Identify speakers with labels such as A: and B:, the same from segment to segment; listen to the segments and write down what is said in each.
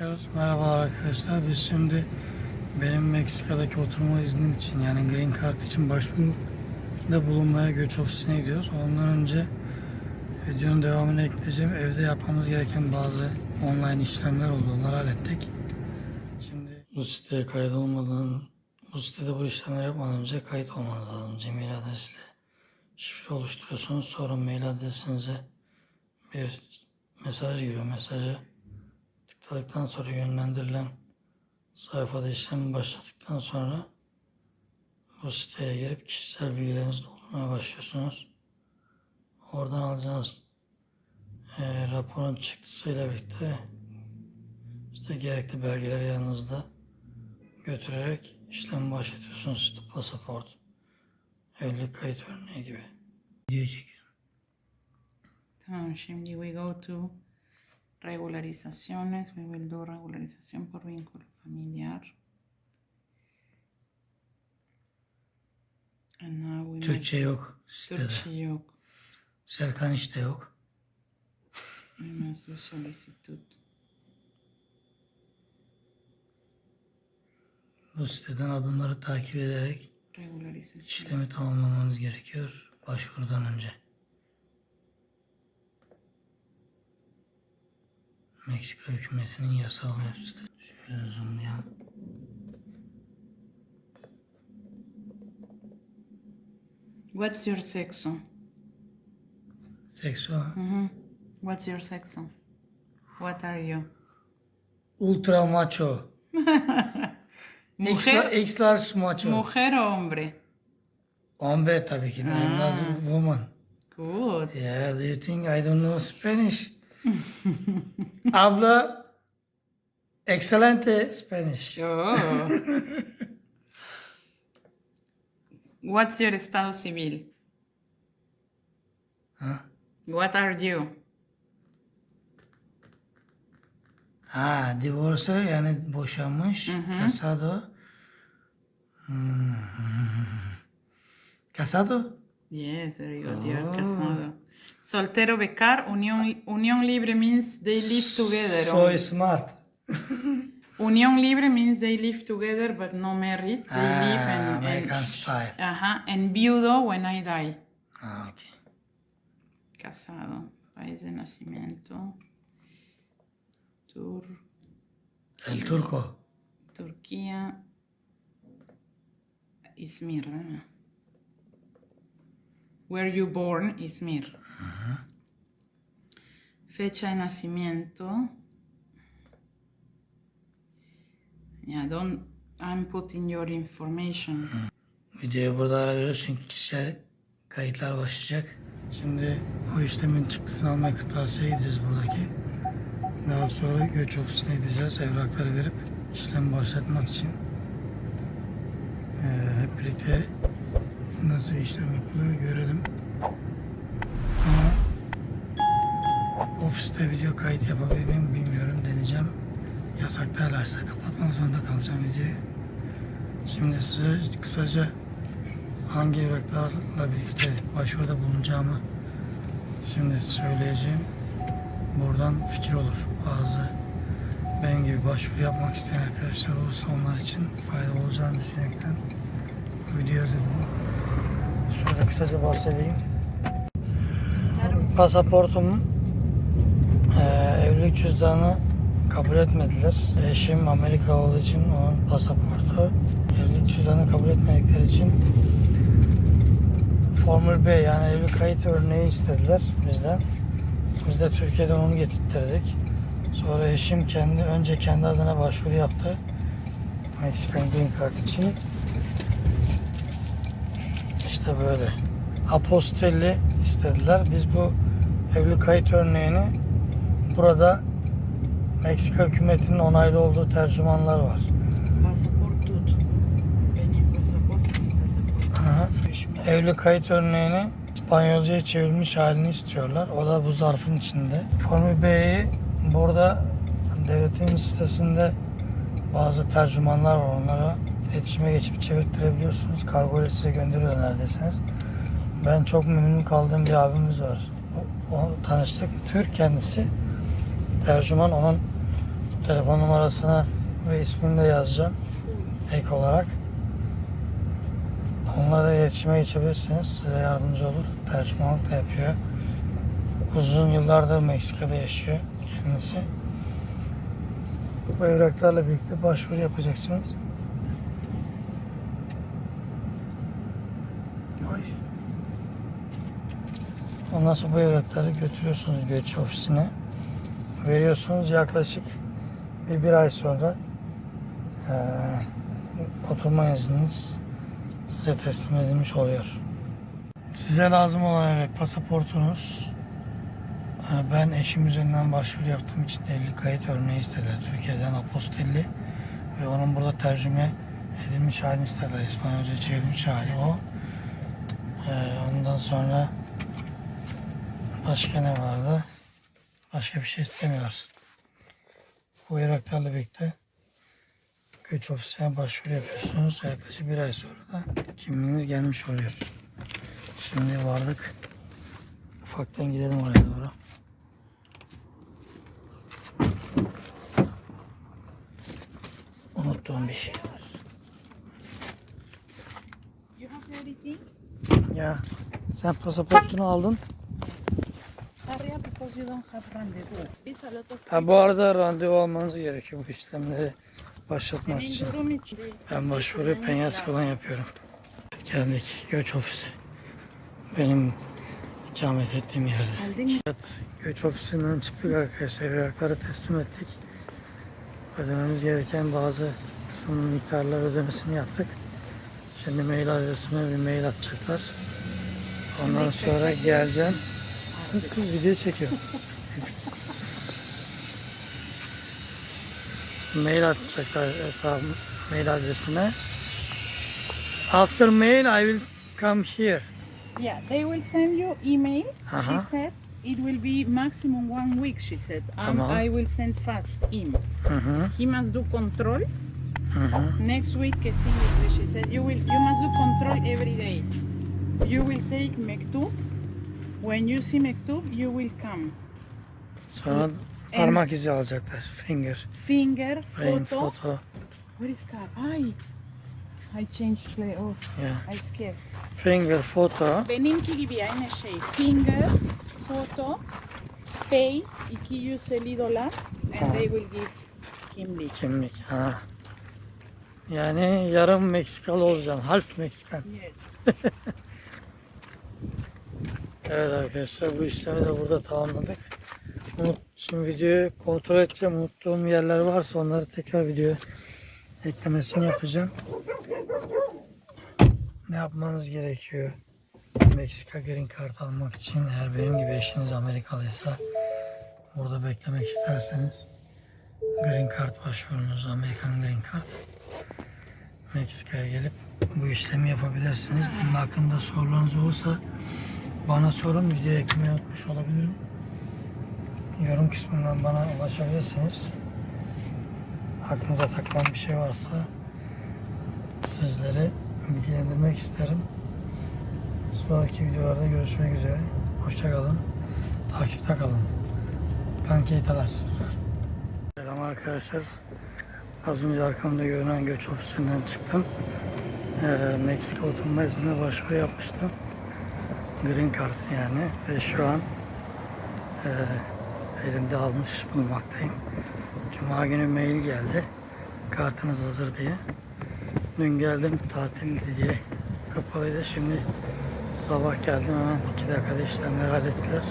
A: Tekrar merhaba arkadaşlar. Biz şimdi benim Meksika'daki oturma iznim için yani Green Card için başvuruda bulunmaya göç ofisine gidiyoruz. Ondan önce videonun devamını ekleyeceğim. Evde yapmamız gereken bazı online işlemler oldu. Onları hallettik. Şimdi bu siteye kayıt olmadan, bu sitede bu işlemleri yapmadan önce kayıt olmanız lazım. Gmail adresiyle şifre oluşturuyorsunuz. Sonra mail adresinize bir mesaj giriyor. Mesajı tıkladıktan sonra yönlendirilen sayfada işlemi başladıktan sonra bu siteye girip kişisel bilgilerinizi doldurmaya başlıyorsunuz. Oradan alacağınız eee, raporun çıktısıyla birlikte işte gerekli belgeleri yanınızda götürerek işlemi başlatıyorsunuz. İşte pasaport, evlilik kayıt örneği gibi. Çekiyorum.
B: Tamam, şimdi we go to regularizaciones. Will do regularización por vínculo familiar.
A: Türkçe yok sitede.
B: Türkçe yok.
A: Serkan işte yok.
B: Do solicitud.
A: Bu siteden adımları takip ederek işlemi tamamlamanız gerekiyor başvurudan önce. Meksika hükümetinin yasal web sitesi. Şöyle zoomlayalım.
B: What's your sexo?
A: Seksual.
B: Mhm. What's your sexo? What are you?
A: Ultra macho.
B: Mujer,
A: X large macho.
B: mujer o hombre?
A: Hombre tabii ki. I'm not a woman.
B: Good.
A: Yeah, do you think I don't know Spanish? Habla excelente Spanish.
B: Oh. What's your estado civil?
A: Ha?
B: What are you?
A: Ha, divorce yani boşanmış. Casado. Hmm. Casado?
B: Yes, very good. You're
A: Oh.
B: casado. Soltero, becar, unión, unión libre means they live together.
A: So
B: only.
A: smart.
B: Unión libre means they live together but no married. They live
A: Ah,
B: and,
A: American
B: and,
A: style.
B: Ajá, and viudo when I die.
A: Ah, okay.
B: Casado. País de nacimiento. Tur
A: El turco.
B: Turquía. Izmir, ¿verdad? Were you born? Izmir. Fecha de nacimiento. Yeah, don't. I'm putting your information.
A: Videoyu burada ara veriyoruz çünkü kişisel kayıtlar başlayacak. Şimdi o işlemin çıktısını almaya kırtasiye gideceğiz buradaki. Daha sonra göç ofisine gideceğiz. Evrakları verip işlemi başlatmak için. Ee, hep birlikte nasıl işlem yapılıyor görelim. Ama ofiste video kayıt yapabilir miyim bilmiyorum. Deneyeceğim. Yasaklarlarsa kapatmak zorunda kalacağım videoyu. Şimdi size kısaca hangi evraklarla birlikte başvuruda bulunacağımı şimdi söyleyeceğim. Buradan fikir olur. Bazı benim gibi başvuru yapmak isteyen arkadaşlar olursa onlar için faydalı olacağını düşünerekten bu videoyu hazırladım. Şöyle kısaca bahsedeyim. Pasaportum eee evlilik cüzdanı kabul etmediler. Eşim Amerika olduğu için onun pasaportu evlilik cüzdanı kabul etmedikleri için Formül B yani evlilik kayıt örneği istediler bizden. Biz de Türkiye'den onu getirttirdik. Sonra eşim kendi önce kendi adına başvuru yaptı. Meksikan Green Card için. İşte böyle. Apostelli istediler. Biz bu evlilik kayıt örneğini burada Meksika hükümetinin onaylı olduğu tercümanlar var.
B: Pasaport tut. Benim pasaport, pasaport.
A: Aha. Evli kayıt örneğini İspanyolcaya çevrilmiş halini istiyorlar. O da bu zarfın içinde. Formül B'yi burada devletin sitesinde bazı tercümanlar var. Onlara iletişime geçip çevirttirebiliyorsunuz. Kargo ile size gönderiyor neredesiniz. Ben çok memnun kaldığım bir abimiz var. O, o tanıştık. Türk kendisi. Tercüman onun Telefon numarasını ve ismini de yazacağım ek olarak. Onunla da iletişime geçebilirsiniz. Size yardımcı olur. Tercümanlık da yapıyor. Uzun yıllardır Meksika'da yaşıyor kendisi. Bu evraklarla birlikte başvuru yapacaksınız. Ay. Ondan sonra bu evrakları götürüyorsunuz göç ofisine. Veriyorsunuz yaklaşık bir, bir ay sonra eee oturma izniniz size teslim edilmiş oluyor. Size lazım olan evet pasaportunuz. Ee, Ben eşim üzerinden başvuru yaptığım için evlilik kayıt örneği istediler. Türkiye'den apostilli ve onun burada tercüme edilmiş halini istediler. İspanyolca çevrilmiş hali o. Ee, Ondan sonra başka ne vardı? Başka bir şey istemiyorlar. Bu evraklarla birlikte göç ofisine başvuru yapıyorsunuz. Yaklaşık bir ay sonra da kimliğiniz gelmiş oluyor. Şimdi vardık. Ufaktan gidelim oraya doğru. Unuttuğum bir şey var. Ya sen pasaportunu aldın. Ha, bu arada randevu almanız gerekiyor bu işlemleri başlatmak
B: in
A: için. Ben başvuruyu Penyasko'dan yapıyorum. Evet, geldik göç ofisi. Benim ikamet ettiğim yerde. Evet, göç ofisinden çıktık arkadaşlar. Evrakları teslim ettik. Ödememiz gereken bazı kısım miktarlar ödemesini yaptık. Şimdi mail adresime bir mail atacaklar. Ondan sonra geleceğim. Kız kız video çekiyor. mail atacaklar hesabım, mail adresine. After mail I will come here.
B: Yeah, they will send you email. She
A: Uh-huh.
B: said it will be maximum one week. She said, and
A: Tamam.
B: I will send fast him.
A: Hı hı,
B: He must do control
A: hı hı.
B: next week. She said you will you must do control every day. You will take mektup. When you see mektup, you will come.
A: Sonra parmak izi alacaklar. Finger.
B: Finger,
A: Frame,
B: photo.
A: foto.
B: Where is car? Ay, I changed play. Oh,
A: Yeah.
B: I scared.
A: Finger, foto.
B: Benimki gibi aynı şey. Finger, photo, pay, iki yüz elli dolar and they will give kimlik.
A: Kimlik. Ha. Yani yarım Meksikalı olacaksın. Half Meksikan.
B: Yes.
A: Evet arkadaşlar bu işlemi de burada tamamladık. Şimdi videoyu kontrol edeceğim. Unuttuğum yerler varsa onları tekrar videoya eklemesini yapacağım. Ne yapmanız gerekiyor? Meksika Green Card almak için eğer benim gibi eşiniz Amerikalıysa burada beklemek isterseniz Green Card başvurunuz Amerikan Green Card Meksika'ya gelip bu işlemi yapabilirsiniz. Bunun hakkında sorularınız olursa bana sorun. Videoya eklemeyi unutmuş olabilirim. Yorum kısmından bana ulaşabilirsiniz. Aklınıza takılan bir şey varsa sizleri bilgilendirmek isterim. Sonraki videolarda görüşmek üzere. Hoşçakalın. Takipte kalın. Kankeytalar. Selam arkadaşlar. Az önce arkamda görünen göç ofisinden çıktım. Ee, Meksika oturma iznine başvuru yapmıştım. Green Card yani ve şu an e, elimde almış bulunmaktayım. Cuma günü mail geldi. Kartınız hazır diye. Dün geldim tatildi diye kapalıydı. Şimdi sabah geldim hemen iki dakikada işlemler hallettiler.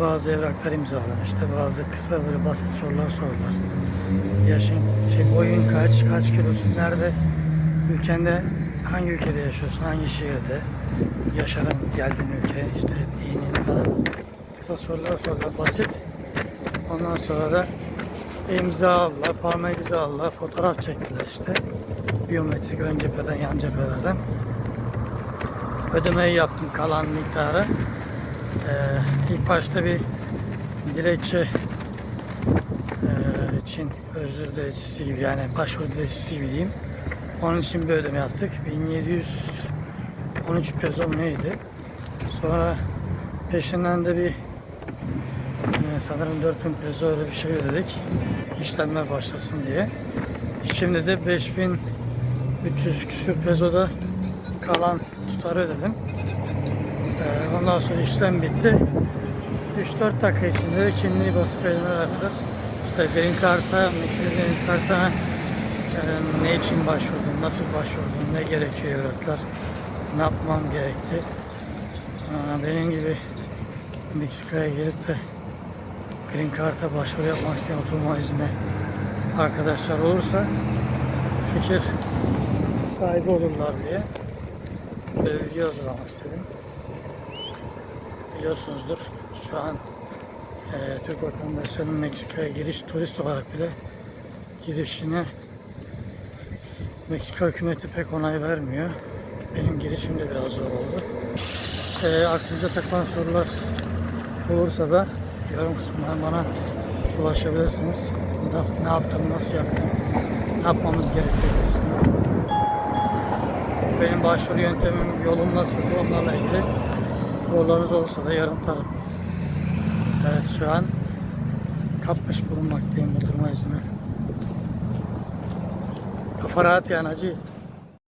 A: Bazı evraklar imzaladım işte bazı kısa böyle basit sorular sordular. Yaşın, şey boyun kaç, kaç kilosun, nerede, ülkende hangi ülkede yaşıyorsun, hangi şehirde, yaşadın, geldin ülke, işte dinin falan. Kısa sorular sordular, basit. Ondan sonra da imza aldılar, parmak izi aldılar, fotoğraf çektiler işte. Biyometrik ön cepheden, yan cephelerden. Ödemeyi yaptım kalan miktarı. Ee, ilk başta bir dilekçe ee, için özür dilekçesi gibi yani başvuru dilekçesi gibi diyeyim. Onun için bir ödeme yaptık. 1713 peso neydi? Sonra peşinden de bir e, sanırım 4000 peso öyle bir şey ödedik. işlemler başlasın diye. Şimdi de 5300 küsür pezoda kalan tutarı ödedim. Ee, ondan sonra işlem bitti. 3-4 dakika içinde de kimliği basıp elime verdiler. İşte Green Card'a, Meksika Green Card'a e, ne için başvurdum, nasıl başvurdum, ne gerekiyor evraklar, ne yapmam gerekti. Benim gibi Meksika'ya gelip de Green Card'a başvuru yapmak isteyen oturma izni arkadaşlar olursa fikir sahibi olurlar diye böyle bir video hazırlamak istedim. Biliyorsunuzdur şu an e, Türk vatandaşlarının Meksika'ya giriş turist olarak bile girişine Meksika hükümeti pek onay vermiyor. Benim girişim de biraz zor oldu. E, aklınıza takılan sorular olursa da yorum kısmından bana ulaşabilirsiniz. Nasıl, ne yaptım, nasıl yaptım, ne yapmamız gerekiyor gibisinden. Benim başvuru yöntemim, yolum nasıl, onlarla ilgili sorularınız olursa da yanıtlarım. Evet şu an kapmış bulunmaktayım oturma izni. Kafa rahat yani acı.